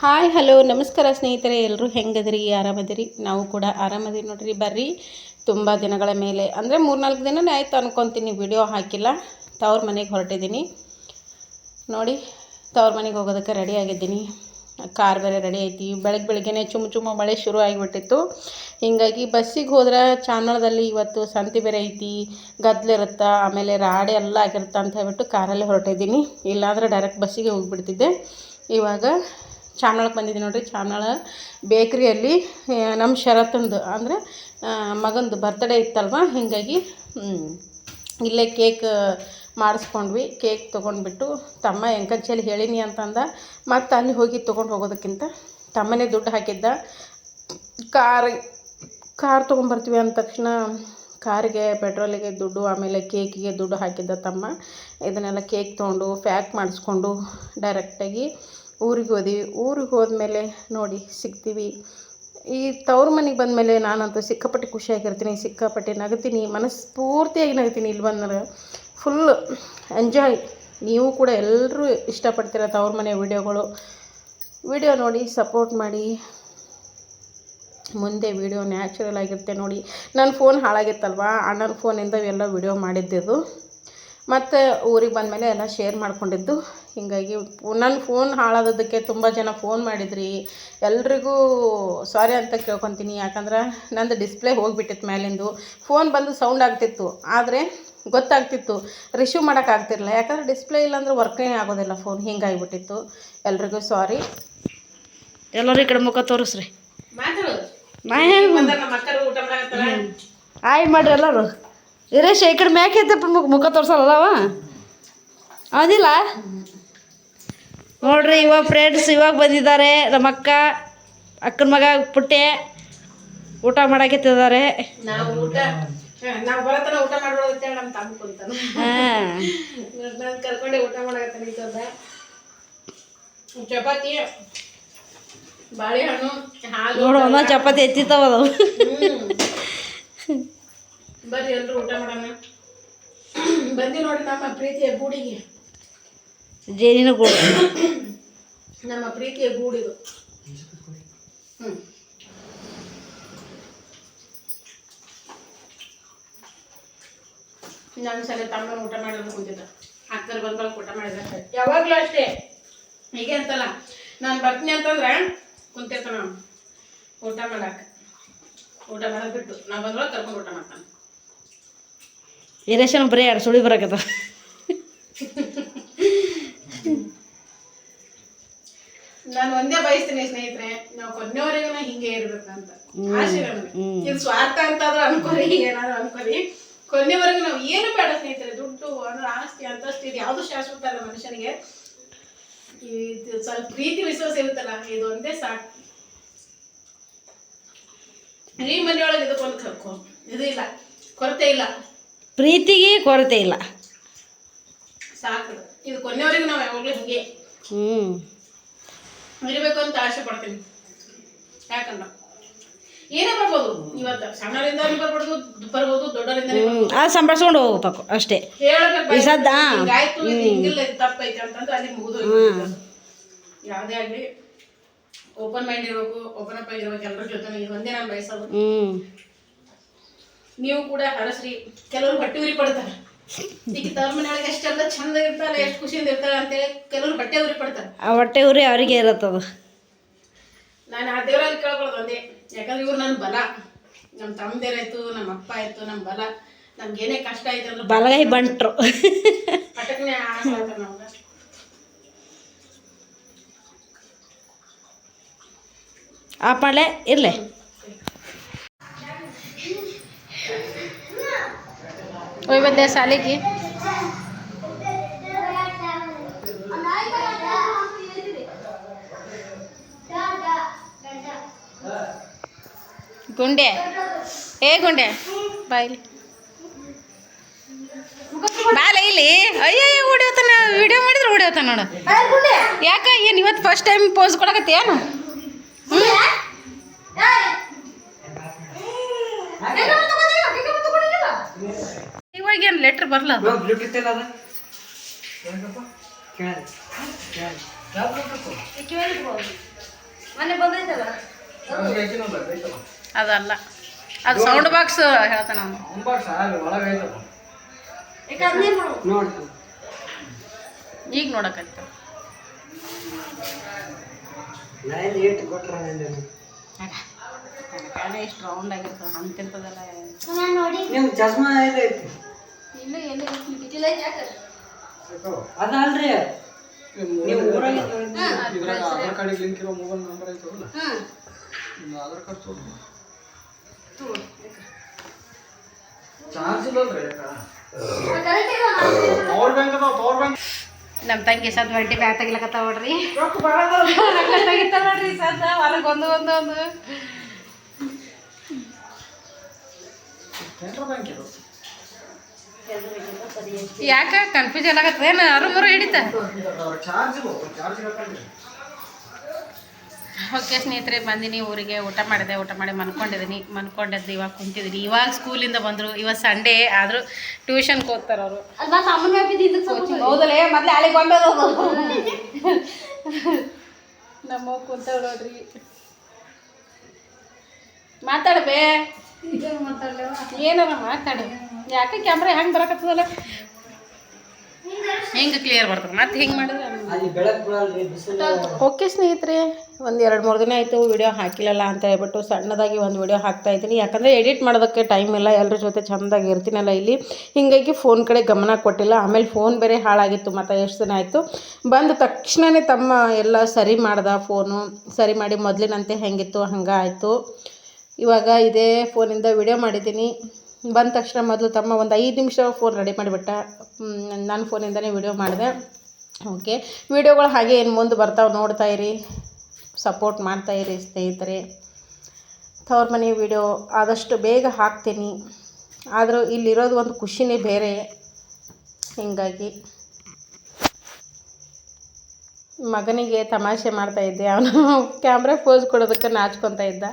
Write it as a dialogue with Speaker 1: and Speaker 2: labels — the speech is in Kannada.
Speaker 1: ಹಾಯ್, ಹಲೋ, ನಮಸ್ಕಾರ ಸ್ನೇಹಿತರೆ ಎಲ್ಲರೂ ಹೆಂಗದ್ರಿ, ಆರಾಮದಿರಿ? ನಾವು ಕೂಡ ಆರಾಮದಿರಿ ನೋಡ್ರಿ, ಬರ್ರಿ. ತುಂಬ ದಿನಗಳ ಮೇಲೆ, ಅಂದರೆ ಮೂರ್ನಾಲ್ಕು ದಿನನೇ ಆಯಿತು ಅನ್ಕೊತೀನಿ ವಿಡಿಯೋ ಹಾಕಿಲ್ಲ. ತವ್ರ ಮನೆಗೆ ಹೊರಟಿದ್ದೀನಿ ನೋಡಿ, ತವ್ರ ಮನೆಗೆ ಹೋಗೋದಕ್ಕೆ ರೆಡಿ ಆಗಿದ್ದೀನಿ. ಕಾರ್ ಬೇರೆ ರೆಡಿ ಐತಿ. ಬೆಳಗ್ಗೆ ಬೆಳಗ್ಗೆನೆ ಚುಮ್ ಚುಮ್ಮ ಮಳೆ ಶುರು ಆಗಿಬಿಟ್ಟಿತ್ತು. ಹೀಗಾಗಿ ಬಸ್ಸಿಗೆ ಹೋದ್ರೆ ಚಾನಳದಲ್ಲಿ ಇವತ್ತು ಸಂತೆ ಬೇರೆ ಐತಿ ಗದ್ಲಿರುತ್ತೆ ಆಮೇಲೆ ರಾಡೆ ಎಲ್ಲ ಆಗಿರುತ್ತೆ ಅಂತ ಹೇಳ್ಬಿಟ್ಟು ಕಾರಲ್ಲಿ ಹೊರಟಿದ್ದೀನಿ ಇಲ್ಲಾಂದ್ರೆ ಡೈರೆಕ್ಟ್ ಬಸ್ಸಿಗೆ ಹೋಗಿಬಿಡ್ತಿದ್ದೆ. ಇವಾಗ ಚಾಮಳಕ್ಕೆ ಬಂದಿದ್ದೀನಿ ನೋಡಿರಿ. ಚಾಮಳ ಬೇಕ್ರಿಯಲ್ಲಿ ನಮ್ಮ ಶರತ್ತಂದು, ಅಂದರೆ ಮಗಂದು ಬರ್ತ್ಡೇ ಇತ್ತಲ್ವ? ಹೀಗಾಗಿ ಇಲ್ಲೇ ಕೇಕ್ ಮಾಡಿಸ್ಕೊಂಡ್ವಿ. ಕೇಕ್ ತೊಗೊಂಡ್ಬಿಟ್ಟು, ತಮ್ಮ ಎಂಕಂಚಲ್ಲಿ ಹೇಳೀನಿ ಅಂತಂದ. ಮತ್ತು ಅಲ್ಲಿ ಹೋಗಿ ತೊಗೊಂಡು ಹೋಗೋದಕ್ಕಿಂತ ತಮ್ಮನೇ ದುಡ್ಡು ಹಾಕಿದ್ದ. ಕಾರ್ ಕಾರ್ ತೊಗೊಂಡ್ಬರ್ತೀವಿ ಅಂದ ತಕ್ಷಣ, ಕಾರಿಗೆ, ಪೆಟ್ರೋಲಿಗೆ ದುಡ್ಡು, ಆಮೇಲೆ ಕೇಕಿಗೆ ದುಡ್ಡು ಹಾಕಿದ್ದ ತಮ್ಮ. ಇದನ್ನೆಲ್ಲ ಕೇಕ್ ತೊಗೊಂಡು ಪ್ಯಾಕ್ ಮಾಡಿಸ್ಕೊಂಡು ಡೈರೆಕ್ಟಾಗಿ ಊರಿಗೆ ಹೋದ್ವಿ. ಊರಿಗೆ ಹೋದ್ಮೇಲೆ ನೋಡಿ ಸಿಗ್ತೀವಿ. ಈ ತವ್ರ ಮನೆಗೆ ಬಂದಮೇಲೆ ನಾನಂತೂ ಸಿಕ್ಕಾಪಟ್ಟೆ ಖುಷಿಯಾಗಿರ್ತೀನಿ. ಸಿಕ್ಕಾಪಟ್ಟೆ ನಗ್ತೀನಿ. ಮನಸ್ಫೂರ್ತಿಯಾಗಿ ನಗ್ತೀನಿ ಇಲ್ಲಿ ಬಂದ್ರೆ ಫುಲ್ ಎಂಜಾಯ್ ನೀವು ಕೂಡ ಎಲ್ಲರೂ ಇಷ್ಟಪಡ್ತೀರ ತವ್ರ ಮನೆ ವಿಡಿಯೋಗಳು. ವಿಡಿಯೋ ನೋಡಿ ಸಪೋರ್ಟ್ ಮಾಡಿ. ಮುಂದೆ ವಿಡಿಯೋ ನ್ಯಾಚುರಲ್ ಆಗಿರುತ್ತೆ ನೋಡಿ. ನನ್ನ ಫೋನ್ ಹಾಳಾಗಿತ್ತಲ್ವ? ಅಣ್ಣನ ಫೋನಿಂದ ಎಲ್ಲ ವಿಡಿಯೋ ಮಾಡಿದ್ದಿದ್ದು ಮತ್ತು ಊರಿಗೆ ಬಂದಮೇಲೆ ಎಲ್ಲ ಶೇರ್ ಮಾಡ್ಕೊಂಡಿದ್ದು. ಹೀಗಾಗಿ ನನ್ನ ಫೋನ್ ಹಾಳಾದದಕ್ಕೆ ತುಂಬ ಜನ ಫೋನ್ ಮಾಡಿದ್ರಿ. ಎಲ್ರಿಗೂ ಸಾರಿ ಅಂತ ಕೇಳ್ಕೊತೀನಿ. ಯಾಕಂದ್ರೆ ನಂದು ಡಿಸ್ಪ್ಲೇ ಹೋಗಿಬಿಟ್ಟಿತ್ತು ಮೇಲಿಂದು. ಫೋನ್ ಬಂದು ಸೌಂಡ್ ಆಗ್ತಿತ್ತು. ಆದರೆ ಗೊತ್ತಾಗ್ತಿತ್ತು. ರಿಸೀವ್ ಮಾಡೋಕ್ಕಾಗ್ತಿರಲಿಲ್ಲ ಯಾಕಂದ್ರೆ ಡಿಸ್ಪ್ಲೇ ಇಲ್ಲಾಂದ್ರೆ ವರ್ಕೇ ಆಗೋದಿಲ್ಲ ಫೋನ್ ಹಿಂಗಾಗಿಬಿಟ್ಟಿತ್ತು. ಎಲ್ರಿಗೂ ಸಾರಿ
Speaker 2: ಎಲ್ಲರೂ ಈ ಕಡೆ ಮುಖ ತೋರಿಸ್ರಿ. ಆಯ್ ಮಾಡ್ರಿ ಎಲ್ಲರೂ. ಇರೇಶ್ ಈ ಕಡೆ ಮ್ಯಾಕೆ ಐತಪ್ಪ ಮುಖ ಮುಖ ಅವ ಅದಿಲ್ಲ ನೋಡ್ರಿ ಇವಾಗ ಫ್ರೆಂಡ್ಸ್ ಇವಾಗ ಬಂದಿದ್ದಾರೆ. ನಮ್ಮ ಅಕ್ಕ ಅಕ್ಕನ ಮಗ ಪುಟ್ಟೆ ಊಟ ಮಾಡಾಕತ್ತಿದ್ದಾರೆ.
Speaker 1: ಚಪಾತಿ ಬಾಳೆಹಣ್ಣು ಹಾಲು.
Speaker 2: ನೋಡು ಒಂದೊಂದು ಚಪಾತಿ ಎತ್ತಿತ್ತಾವ.
Speaker 1: ಬರ್ರಿ ಎಲ್ರು ಊಟ ಮಾಡೋಣ. ಬಂದಿ ನೋಡಿ ನಮ್ಮ ಪ್ರೀತಿಯ ಗೂಡಿಗೆ.
Speaker 2: ಜೇನಿನ ಗೂಡು.
Speaker 1: ನಮ್ಮ ಪ್ರೀತಿಯ ಗೂಡಿದು. ಹ್ಮ್. ನಾನು ಸಲ ತಮ್ಮ ಊಟ ಮಾಡಿದ್ರು ಕುಂತಿದ್ದ ಅಕ್ಕರ್ ಬಂದಾಗ ಊಟ ಮಾಡಿದ್ರೆ ಸರಿ. ಯಾವಾಗಲೂ ಅಷ್ಟೇ. ಹೀಗೆ ಅಂತಲ್ಲ. ನಾನು ಬರ್ತೀನಿ ಅಂತಂದ್ರೆ ಕುಂತಿರ್ತಾನ ಊಟ ಮಾಡಕ್ಕೆ. ಊಟ ಮಾಡೋದು ಬಿಟ್ಟು. ನಾ ಬಂದ್ರೊಳಗೆ ಕರ್ಕೊಂಡು ಊಟ ಮಾಡ್ತಾನೆ.
Speaker 2: ಇರೇಶನ್ ಬರೀ ಎರಡು ಸುಳಿ ಬರಕತ್ತ.
Speaker 1: ನಾನು ಒಂದೇ ಬಯಸ್ತೀನಿ ಸ್ನೇಹಿತರೆ ನಾವು ಕೊನೆಯವರೆಗೂ ಹಿಂಗೆ ಇರ್ಬೇಕಂತ. ಆಸೆ ನನಗೆ ಇದು ಸ್ವಾರ್ಥ ಅಂತಾದ್ರೂ ಅನ್ಕೋರಿ ಏನಾದ್ರು ಅನ್ಕೋರಿ ಕೊನೆವರೆಗೂ ನಾವು ಏನು ಬೇಡ ಸ್ನೇಹಿತರೆ ದುಡ್ಡು ಅಂದ್ರೆ ಆಸ್ತಿ ಅಂತಸ್ತಿ ಇದು ಯಾವುದು ಶಾಶ್ವತ ಅಲ್ಲ ಮನುಷ್ಯನಿಗೆ. ಇದು ಸ್ವಲ್ಪ ಪ್ರೀತಿ ವಿಶ್ವಾಸ ಇರುತ್ತಲ್ಲ ಇದು ಒಂದೇ ಸಾಕು. ಈ ಮನೆಯೊಳಗೆ ಇದಕ್ಕೊಂದು ಕರ್ಕೊ. ಇದು ಇಲ್ಲ ಕೊರತೆ ಇಲ್ಲ.
Speaker 2: ಪ್ರೀತಿಗೆ ಕೊರತೆ ಇಲ್ಲ.
Speaker 1: ಸಾಕು. ಇದು ಕೊನೆಯವರೆಗೂ ನಾವು ಯಾವಾಗಲೂ ಹಿಂಗೆ
Speaker 2: ಹ್ಞೂ
Speaker 1: ಇರಬೇಕು ಅಂತ ಆಸೆ ಪಡ್ತೀನಿ. ಯಾಕಂದ್ರೆ? ಏನೇ ಬರ್ಬೋದು. ಇವತ್ತು ಸಣ್ಣರಿಂದ ಬರ್ಬೋದು ಬರ್ಬೋದು ದೊಡ್ಡರಿಂದ
Speaker 2: ಅದು ಸಂಭಾಳ್ಸ್ಕೊಂಡು ಹೋಗ್ಬೇಕು ಅಷ್ಟೇ. ಸದ್ದ?
Speaker 1: ಹಿಂಗಿಲ್ಲ ಇದು ತಪ್ಪೈತೆ ಅಂತಂದ್ರೆ ಅಲ್ಲಿ ಮುಗಿದು ಯಾವುದೇ ಆಗಲಿ ಓಪನ್ ಮೈಂಡ್ ಇರಬೇಕು ಓಪನ್ ಅಪ್ ಆಗಿರ್ಬೇಕು ಎಲ್ಲರ ಜೊತೆ ಒಂದೇ ನಾನು ಬಯಸೋದು. ನೀವು ಕೂಡ ಹರಸ್ರಿ ಕೆಲವರು ಬಟ್ಟೆ ಉರಿ ಪಡ್ತಾರೆ. ಈಗ ತವ್ರ ಮನೆಯೊಳಗೆ ಎಷ್ಟೆಲ್ಲ ಚಂದ ಇರ್ತಾರೆ ಎಷ್ಟು ಖುಷಿಯಿಂದ ಇರ್ತಾರೆ ಅಂತೇಳಿ ಕೆಲವರು ಬಟ್ಟೆ ಉರಿ ಪಡ್ತಾರೆ.
Speaker 2: ಆ ಹೊಟ್ಟೆ ಉರಿ ಅವರಿಗೆ ಇರತ್ತದು
Speaker 1: ನಾನು ಆ ದೇವರಲ್ಲಿ ಕೇಳ್ಕೊಳ್ಳೋದು ಒಂದೇ. ಯಾಕಂದ್ರೆ ಇವ್ರು ನನ್ನ ಬಲ. ನಮ್ಮ ತಮ್ಮದೇರಾಯ್ತು ನಮ್ಮ ಅಪ್ಪ ಆಯ್ತು ನಮ್ಮ ಬಲ. ನಮ್ಗೆ ಏನೇ ಕಷ್ಟ ಆಯ್ತು ಅಂದ್ರೆ
Speaker 2: ಬಲಗೈ ಬಂಟ್ರು.
Speaker 1: ಪಟಕ್ನೆ ಆಸೆ ನಮ್ಗೆ.
Speaker 2: ಆ ಪಾಳೆ ಇರಲಿ.
Speaker 1: ಹೋಯ್ ಬಂದೆ ಶಾಲೆಗೆ. ಗುಂಡೆ. ಏ ಗುಂಡೆ. ಬಾಯ್ಲಿ ಬಾಲ ಇಲ್ಲಿ. ಅಯ್ಯೋ ಹೊಡಿಯೋತಾನ ವಿಡಿಯೋ ಮಾಡಿದ್ರೆ ಹೊಡಿಯೋತಾನ ನೋಡು. ಯಾಕೆ ಏನು ಇವತ್ತು ಫಸ್ಟ್ ಟೈಮ್ ಪೋಸ್ ಕೊಡಕತ್ತಿ ಏನು ಇವಾಗ ಏನು ಲೆಟ್ರ್ ಬರಲ್ಲ ಅದಲ್ಲ. ಅದು ಸೌಂಡ್ ಬಾಕ್ಸ್ ಹೇಳ್ತಾನ
Speaker 2: ಈಗ
Speaker 1: ನೋಡಕತ್ತ ಎಷ್ಟು ರೌಂಡ್ ಆಗಿರ್ತದೆ ಅಂತಿರ್ತದಲ್ಲ
Speaker 3: ನಿಮ್ ಚಸ್ಮಾ ಐತಿ. ಅದಲ್ರಿ. ನೀವು ಊರಾಗ
Speaker 4: ಇದ್ರಾಗ ಆಧಾರ್ ಕಾರ್ಡ್ ಲಿಂಕ್ ಇರೋ ಮೊಬೈಲ್ ನಂಬರ್ ಐತಲ್ಲ
Speaker 2: ಹ್ಮ್
Speaker 4: ನಿಮ್ದು ಆಧಾರ್ ಕಾರ್ಡ್ ತೋರಿಸಿ. ಚಾರ್ಜ್ ಇಲ್ಲಲ್ರಿ ಪವರ್ ಬ್ಯಾಂಕ್ ಅದಾವ ಪವರ್ ಬ್ಯಾಂಕ್
Speaker 1: ನಮ್ಮ ತಂಗಿ ಸದ್ ಬಡ್ಡಿ ಬ್ಯಾಗ್ ತೆಗಿಲಕತ್ತಾವ ನೋಡ್ರಿ. ರೊಕ್ಕ ತೆಗಿತಾವ ನೋಡ್ರಿ ಸದ್. ಹೊರಗೆ ಒಂದು ಒಂದು ಒಂದು.
Speaker 4: ಕೆನರಾ ಬ್ಯಾಂಕ್ ಇದು.
Speaker 1: ಯಾಕ? ಕನ್ಫ್ಯೂಷನ್ ಆಗತ್ತೆ. ಏನು ಅರು ಮೂರು ಹಿಡಿತ? ಓಕೆ ಸ್ನೇಹಿತರೆ ಬಂದಿನಿ ಊರಿಗೆ ಊಟ ಮಾಡಿದೆ ಊಟ ಮಾಡಿ ಮನ್ಕೊಂಡಿದ್ದೀನಿ ಮನ್ಕೊಂಡಿದ್ದು ಇವಾಗ ಕುಂತಿದ್ದೀನಿ. ಇವಾಗ ಸ್ಕೂಲಿಂದ ಬಂದರು. ಇವತ್ತು ಸಂಡೇ ಆದರೂ ಟ್ಯೂಷನ್ಗೆ ಹೋಗ್ತಾರೆ ಅವರು. ಹೌದಲ್ಲೇ ಮೊದ್ಲು ಅಲ್ಲಿಗೆ ಬಂದದ ನಮ್ಮ ಕುಂತ ನೋಡ್ರಿ. ಮಾತಾಡ್ಬೇ. ಏನಾರ ಮಾತಾಡು. ಯಾಕೆ ಕ್ಯಾಮ್ರಾ ಹೆಂಗೆ ಬರಕತ್ತದಲ್ಲ? ಹೆಂಗೆ ಕ್ಲಿಯರ್ ಬರ್ತದೆ ಮತ್ತೆ ಹೆಂಗೆ ಮಾಡಿದ್ರೆ
Speaker 3: ಅಲ್ಲಿ ಬೆಳಕು ಬೀಳಲ್ರಿ
Speaker 1: ಓಕೆ ಸ್ನೇಹಿತರೆ ಒಂದು ಎರಡು ಮೂರು ದಿನ ಆಯಿತು ವಿಡಿಯೋ ಹಾಕಿಲ್ಲಲ್ಲ ಅಂತ ಹೇಳ್ಬಿಟ್ಟು ಸಣ್ಣದಾಗಿ ಒಂದು ವಿಡಿಯೋ ಹಾಕ್ತಾ ಇದ್ದೀನಿ. ಯಾಕಂದರೆ ಎಡಿಟ್ ಮಾಡೋದಕ್ಕೆ ಟೈಮ್ ಇಲ್ಲ ಎಲ್ಲರ ಜೊತೆ ಚೆಂದಾಗಿ ಇರ್ತೀನಲ್ಲ ಇಲ್ಲಿ. ಹೀಗಾಗಿ ಫೋನ್ ಕಡೆ ಗಮನ ಕೊಟ್ಟಿಲ್ಲ. ಆಮೇಲೆ ಫೋನ್ ಬೇರೆ ಹಾಳಾಗಿತ್ತು ಮತ್ತು ಎಷ್ಟು ದಿನ ಆಯಿತು? ಬಂದ ತಕ್ಷಣವೇ ತಮ್ಮ ಎಲ್ಲ ಸರಿ ಮಾಡ್ದ ಫೋನು ಸರಿ ಮಾಡಿ ಮೊದಲಿನಂತೆ ಹೆಂಗಿತ್ತು ಹಂಗೆ ಆಯಿತು. ಇವಾಗ ಇದೇ ಫೋನಿಂದ ವಿಡಿಯೋ ಮಾಡಿದ್ದೀನಿ. ಬಂದ ತಕ್ಷಣ ಮೊದಲು ತಮ್ಮ ಒಂದು ಐದು ನಿಮಿಷ ಫೋನ್ ರೆಡಿ ಮಾಡಿಬಿಟ್ಟ. ನನ್ನ ಫೋನಿಂದನೇ ವಿಡಿಯೋ ಮಾಡಿದೆ. ಓಕೆ ವಿಡಿಯೋಗಳು ಹಾಗೆ ಏನು ಮುಂದೆ ಬರ್ತಾವೆ ನೋಡ್ತಾ ಇರಿ. ಸಪೋರ್ಟ್ ಮಾಡ್ತಾ ಇರಿ ಸ್ನೇಹಿತರೆ. ತವ್ರ ಮನೆ ವಿಡಿಯೋ ಆದಷ್ಟು ಬೇಗ ಹಾಕ್ತೀನಿ. ಆದರೂ ಇಲ್ಲಿರೋದು ಒಂದು ಖುಷಿನೇ ಬೇರೆ. ಹೀಗಾಗಿ ಮಗನಿಗೆ ತಮಾಷೆ ಮಾಡ್ತಾ ಇದ್ದೆ. ಅವನು ಕ್ಯಾಮ್ರಾ ಫೋಸ್ ಕೊಡೋದಕ್ಕೆ ನಾಚ್ಕೊತಾ ಇದ್ದ.